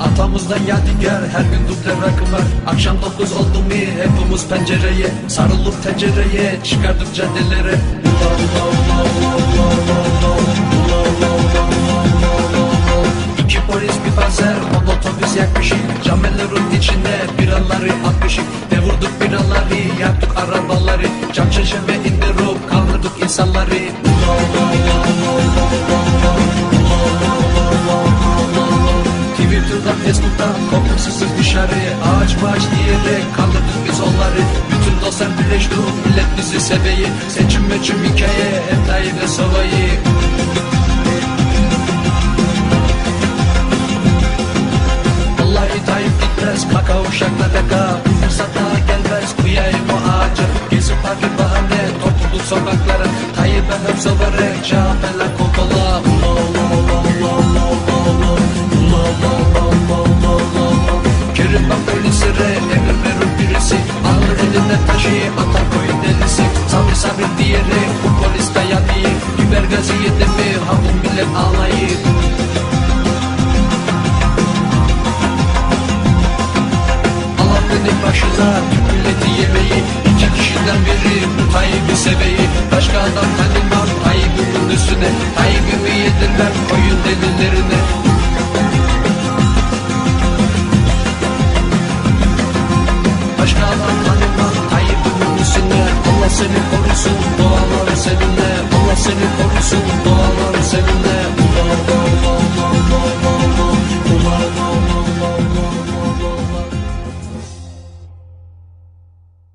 Atamızdan yadigar her gün duble rakı var Akşam dokuz oldu mu hepimiz pencereye. Sarılıp tencereye çıkardık caddelere. İki polis bir panzer on otobüs yakmışık Camelerin içinde biraları atmışık Devurduk biraları yaktık arabaları. Cam çeşme indirip kaldırdık insanları. ula ula ula ula ula Korkusuzuz dışarıya Ağaç maaş diyerek kandırdık biz onları. Bütün dostlar birleşti millet bizi seveyi Seçim meçim hikaye hep Tayyip'e sovayı Vallahi Tayyip gitmez kaka uşakla kaka. Bu fırsat daha gelmez kuyayım o ağaca. Gezi parkı bahane topluluk sokaklara. Tayyip'e hep sovarek çağpela atar koyun delisi Sabır sabır diyerek bu polis dayanıyor. Biber gazı yedi mi ha bu millet ağlayır Allah benim başına Türk milleti yemeği İki kişiden biri bu Tayyip'i seveyi. Başka adam tanımam Tayyip'imin üstüne. Tayyip'imi yedirmem koyun delilerine. Başka senin korusun Bu amor seninle Allah senin korusun